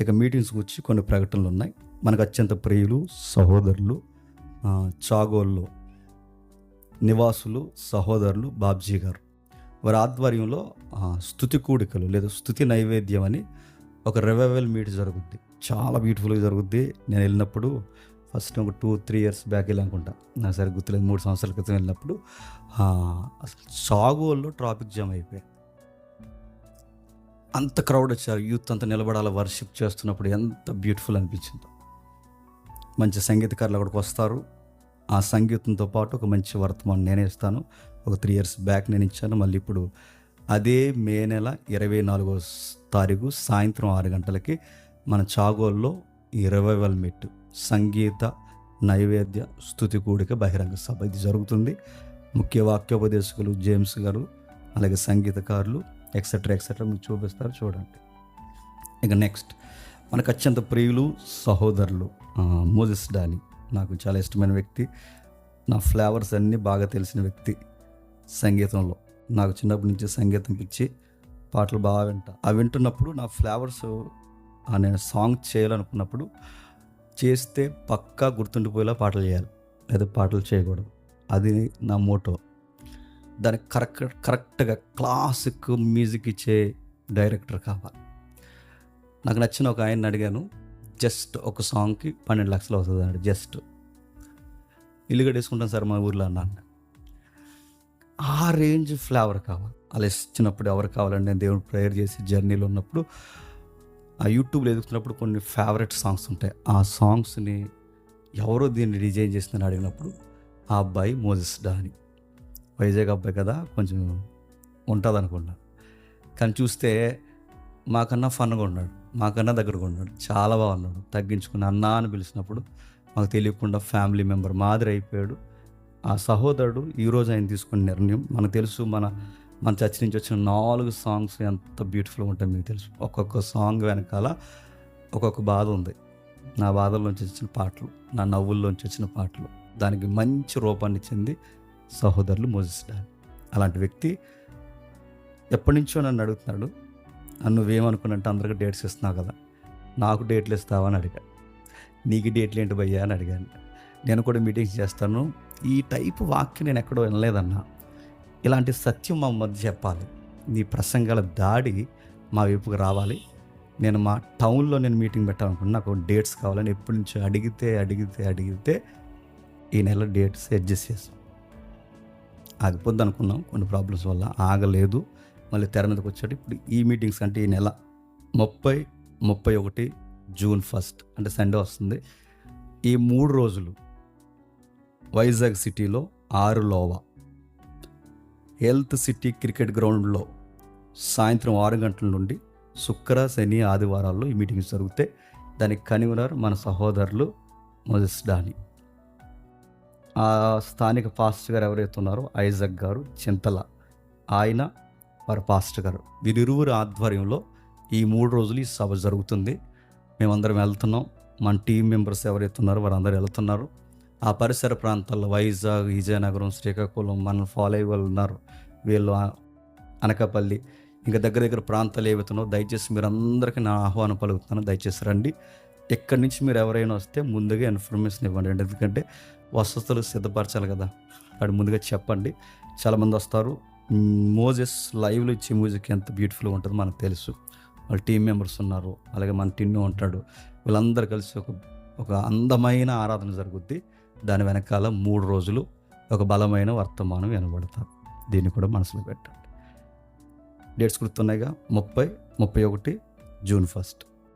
ఇక మీటింగ్స్ వచ్చి కొన్ని ప్రకటనలు ఉన్నాయి. మనకు అత్యంత ప్రియులు సహోదరులు చాగోళ్ళు చాగోల్లో నివాసులు సహోదరులు బాబ్జీ గారు. వారి ఆధ్వర్యంలో స్థుతి కూడికలు లేదా స్థుతి నైవేద్యం అని ఒక రివైవల్ మీట్ జరుగుద్ది. చాలా బ్యూటిఫుల్గా జరుగుద్ది. నేను వెళ్ళినప్పుడు ఫస్ట్ ఒక టూ త్రీ ఇయర్స్ బ్యాక్ వెళ్ళనుకుంటా. నాకు సరే గుర్తులేదు. మూడు సంవత్సరాల క్రితం వెళ్ళినప్పుడు అసలు చాగోల్లో ట్రాఫిక్ జామ్ అయిపోయాయి. అంత క్రౌడ్ వచ్చారు. యూత్ అంతా నిలబడాలి వర్షిప్ చేస్తున్నప్పుడు ఎంత బ్యూటిఫుల్ అనిపించిందో. మంచి సంగీతకారులు అక్కడికి వస్తారు. ఆ సంగీతంతో పాటు ఒక మంచి వర్తమానం నేనే ఇస్తాను. ఒక త్రీ ఇయర్స్ బ్యాక్ నేను ఇచ్చాను. మళ్ళీ ఇప్పుడు అదే మే నెల ఇరవై నాలుగో తారీఖు సాయంత్రం ఆరు గంటలకి మన చాగోల్లో ఈ వేల మెట్టు సంగీత నైవేద్య స్థుతి కూడిక బహిరంగ సభ. ఇది జరుగుతుంది. ముఖ్య వాక్యోపదేశకులు జేమ్స్ గారు అలాగే సంగీతకారులు ఎక్సెట్రా ఎక్సెట్రా మీకు చూపిస్తారు చూడండి. ఇక నెక్స్ట్ మనకు అత్యంత ప్రియులు సహోదరులు మోజిస్ డాని. నాకు చాలా ఇష్టమైన వ్యక్తి. నా ఫ్లేవర్స్ అన్నీ బాగా తెలిసిన వ్యక్తి సంగీతంలో. నాకు చిన్నప్పటి నుంచి సంగీతం పిచ్చి పాటలు బాగా వింటా. అవి వింటున్నప్పుడు నా ఫ్లేవర్స్ నేను సాంగ్ చేయాలనుకున్నప్పుడు చేస్తే పక్కా గుర్తుండిపోయేలా పాటలు చేయాలి. లేదా పాటలు చేయకూడదు. అది నా మోటో. దానికి కరెక్ట్ కరెక్ట్గా క్లాసిక్ మ్యూజిక్ ఇచ్చే డైరెక్టర్ కావాలి. నాకు నచ్చిన ఒక ఆయన్ని అడిగాను జస్ట్ ఒక సాంగ్కి పన్నెండు లక్షలు అవుతుంది అన్నాడు జస్ట్. ఇల్లు కట్టేసుకుంటాం సార్ మా ఊర్లో అన్నాను ఆ రేంజ్ ఫ్లేవర్ కావాలి. అలా ఇచ్చినప్పుడు ఎవరు కావాలండి? నేను దేవుడు ప్రేయర్ చేసి జర్నీలో ఉన్నప్పుడు ఆ యూట్యూబ్లో ఎదుగుతున్నప్పుడు కొన్ని ఫేవరెట్ సాంగ్స్ ఉంటాయి. ఆ సాంగ్స్ని ఎవరో దీన్ని డిజైన్ చేసిందని అడిగినప్పుడు ఆ అబ్బాయి మోజెస్ డాని. వైజాగ్ అబ్బాయి కదా కొంచెం ఉంటుంది అనుకున్నాను కానీ చూస్తే మాకన్నా ఫన్గా ఉన్నాడు మాకన్నా దగ్గరగా ఉన్నాడు చాలా బాగున్నాడు తగ్గించుకుని అన్నా అని పిలిచినప్పుడు మాకు తెలియకుండా ఫ్యామిలీ మెంబర్ మాదిరి అయిపోయాడు. ఆ సహోదరుడు ఈరోజు ఆయన తీసుకున్న నిర్ణయం మనకు తెలుసు మన మన చర్చ నుంచి వచ్చిన నాలుగు సాంగ్స్ ఎంత బ్యూటిఫుల్గా ఉంటాయి మీకు తెలుసు. ఒక్కొక్క సాంగ్ వెనకాల ఒక్కొక్క బాధ ఉంది. నా బాధల్లోంచి వచ్చిన పాటలు నా నవ్వుల్లోంచి వచ్చిన పాటలు దానికి మంచి రూపాన్ని ఇచ్చింది సహోదరులు మోజెస్ డాన్ అలాంటి వ్యక్తి ఎప్పటి నుంచో నన్ను అడుగుతున్నాడు "అన్న, నువ్వేమనుకున్నట్టు అందరికీ డేట్స్ ఇస్తున్నావు కదా నాకు డేట్లు ఇస్తావా? అని అడిగాడు నీకు డేట్లు ఏంటి భయ్యా? అని అడిగాను. నేను కూడా మీటింగ్స్ చేస్తాను. ఈ టైపు వాక్యం నేను ఎక్కడో వినలేదన్నా ఇలాంటి సత్యం మా మధ్య చెప్పాలి. నీ ప్రసంగాల దాడి మా వైపుకి రావాలి. నేను మా టౌన్లో నేను మీటింగ్ పెట్టాలనుకున్నా నాకు డేట్స్ కావాలని ఎప్పటి నుంచో అడిగితే అడిగితే అడిగితే ఈ నెల డేట్స్ అడ్జస్ట్ చేసాం ఆగిపోద్ది అనుకున్నాం కొన్ని ప్రాబ్లమ్స్ వల్ల ఆగలేదు. మళ్ళీ తెర మీదకి వచ్చాడు ఇప్పుడు ఈ మీటింగ్స్ అంటే ఈ నెల ముప్పై ముప్పై ఒకటి జూన్ ఫస్ట్ అంటే సండే వస్తుంది. ఈ మూడు రోజులు వైజాగ్ సిటీలో ఆరు లోవా హెల్త్ సిటీ క్రికెట్ గ్రౌండ్లో సాయంత్రం ఆరు గంటల నుండి శుక్ర శని ఆదివారాల్లో ఈ మీటింగ్స్ జరిగితే దానికి కన్వీనర్ మన సహోదరులు మొజస్ డాని. ఆ స్థానిక పాస్టర్ గారు ఎవరైతే ఉన్నారో ఐజక్ గారు చింతల ఆయన వారి పాస్టర్ గారు. వీరిరువురి ఆధ్వర్యంలో ఈ మూడు రోజులు ఈ సభ జరుగుతుంది. మేమందరం వెళ్తున్నాం. మన టీం మెంబర్స్ ఎవరైతే ఉన్నారో వారందరూ వెళ్తున్నారు. ఆ పరిసర ప్రాంతాల్లో వైజాగ్ విజయనగరం శ్రీకాకుళం మన ఫాలో అయ్యే వాళ్ళు ఉన్నారు. వీళ్ళు అనకాపల్లి ఇంకా దగ్గర దగ్గర ప్రాంతాలు ఏవైతున్నారో దయచేసి మీరు అందరికీ నా ఆహ్వానం పలుకుతున్నాను. దయచేసి రండి. ఎక్కడి నుంచి మీరు ఎవరైనా వస్తే ముందుగా ఇన్ఫర్మేషన్ ఇవ్వండి. ఎందుకంటే వసతులు సిద్ధపరచాలి కదా. వాడు ముందుగా చెప్పండి. చాలామంది వస్తారు. మోజెస్ లైవ్లో ఇచ్చే మ్యూజిక్ ఎంత బ్యూటిఫుల్గా ఉంటుందో మనకు తెలుసు. వాళ్ళ టీం మెంబర్స్ ఉన్నారు. అలాగే మన టిన్ను ఉంటాడు. వీళ్ళందరూ కలిసి ఒక ఒక అందమైన ఆరాధన జరుగుద్ది. దాని వెనకాల మూడు రోజులు ఒక బలమైన వర్తమానం వినబడతారు. దీన్ని కూడా మనసులో పెట్టండి. డేట్స్ గుర్తున్నాయిగా ముప్పై ముప్పై ఒకటి జూన్ ఫస్ట్.